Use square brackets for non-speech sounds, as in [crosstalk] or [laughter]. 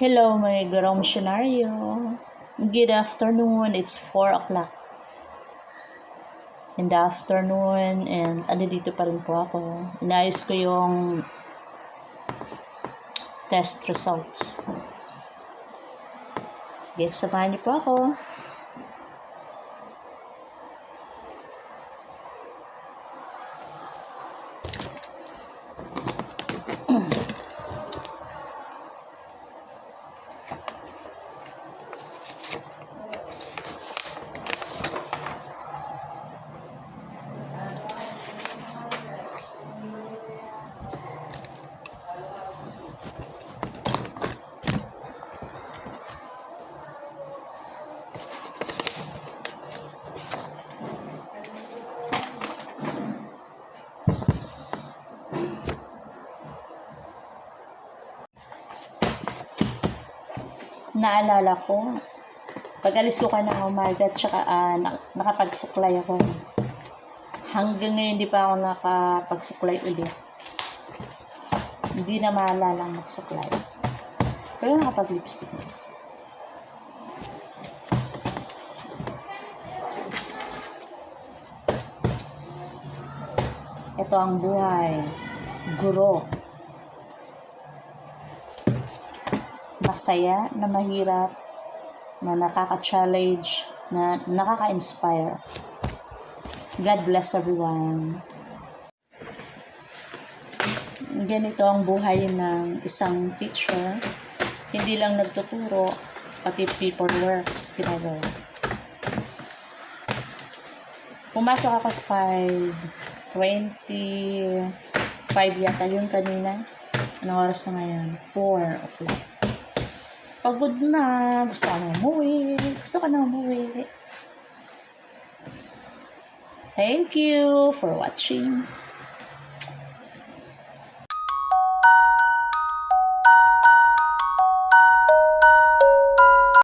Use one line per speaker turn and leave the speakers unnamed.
Hello, my garong missionaryo. Good afternoon. It's 4 o'clock in the afternoon and ano dito pa rin po ako. Inayos ko yung test results. Sige, samahan niyo po ako. [clears throat] Naalala ko, pag alis ko ka ng umaga, tsaka ah, nak- nakapagsuklay ako. Hanggang ngayon, di pa ako nakapagsuklay ulit. Hindi na maalala magsuklay. Pero nakapag-lipstick na. Ito ang buhay. Guro. Masaya na mahirap, na nakaka-challenge, na nakaka-inspire. God bless everyone. Ganito ang buhay ng isang teacher. Hindi lang nagtuturo, pati paperworks ginagawa. Pumasok ako 5, 25 yata yun kanina. Anong oras na ngayon? 4 o'clock. Pagod na, gusto ko na umuwi. Gusto ko na umuwi. Thank you for watching.